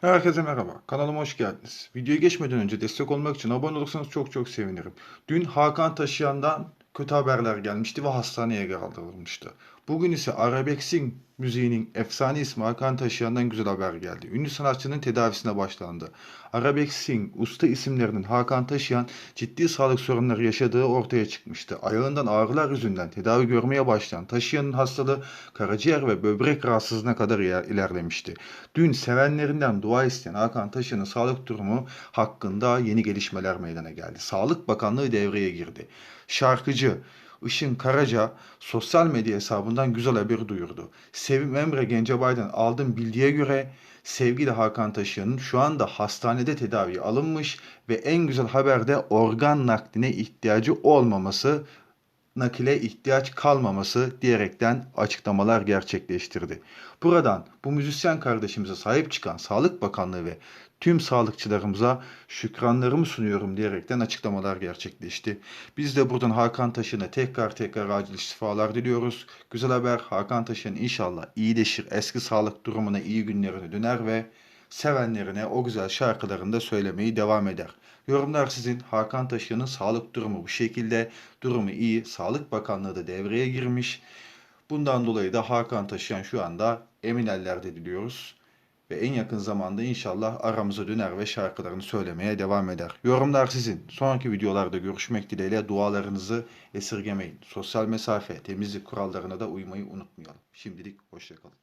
Herkese merhaba. Kanalıma hoş geldiniz. Videoya geçmeden önce destek olmak için abone olursanız çok çok sevinirim. Dün Hakan Taşıyan'dan kötü haberler gelmişti ve hastaneye kaldırılmıştı. Bugün ise Arabex'in müziğinin efsane ismi Hakan Taşıyan'dan güzel haber geldi. Ünlü sanatçının tedavisine başlandı. Arabex'in usta isimlerinin Hakan Taşıyan ciddi sağlık sorunları yaşadığı ortaya çıkmıştı. Ayağından ağrılar yüzünden tedavi görmeye başlayan Taşıyan'ın hastalığı karaciğer ve böbrek rahatsızlığına kadar iler- ilerlemişti. Dün sevenlerinden dua isteyen Hakan Taşıyan'ın sağlık durumu hakkında yeni gelişmeler meydana geldi. Sağlık Bakanlığı devreye girdi. Şarkıcı Işın Karaca sosyal medya hesabından güzel haberi duyurdu. Sevim Emre Gencebay'dan aldığım bilgiye göre sevgili Hakan Taşıyan'ın şu anda hastanede tedavi alınmış ve en güzel haber de organ nakline ihtiyacı olmaması nakile ihtiyaç kalmaması diyerekten açıklamalar gerçekleştirdi. Buradan bu müzisyen kardeşimize sahip çıkan Sağlık Bakanlığı ve tüm sağlıkçılarımıza şükranlarımı sunuyorum diyerekten açıklamalar gerçekleşti. Biz de buradan Hakan Taşın'a tekrar tekrar acil şifalar diliyoruz. Güzel haber Hakan Taşın inşallah iyileşir, eski sağlık durumuna iyi günlerine döner ve sevenlerine o güzel şarkılarını da söylemeyi devam eder. Yorumlar sizin. Hakan Taşıyan'ın sağlık durumu bu şekilde. Durumu iyi. Sağlık Bakanlığı da devreye girmiş. Bundan dolayı da Hakan Taşıyan şu anda emin ellerde diliyoruz. Ve en yakın zamanda inşallah aramıza döner ve şarkılarını söylemeye devam eder. Yorumlar sizin. Sonraki videolarda görüşmek dileğiyle dualarınızı esirgemeyin. Sosyal mesafe, temizlik kurallarına da uymayı unutmayalım. Şimdilik hoşçakalın.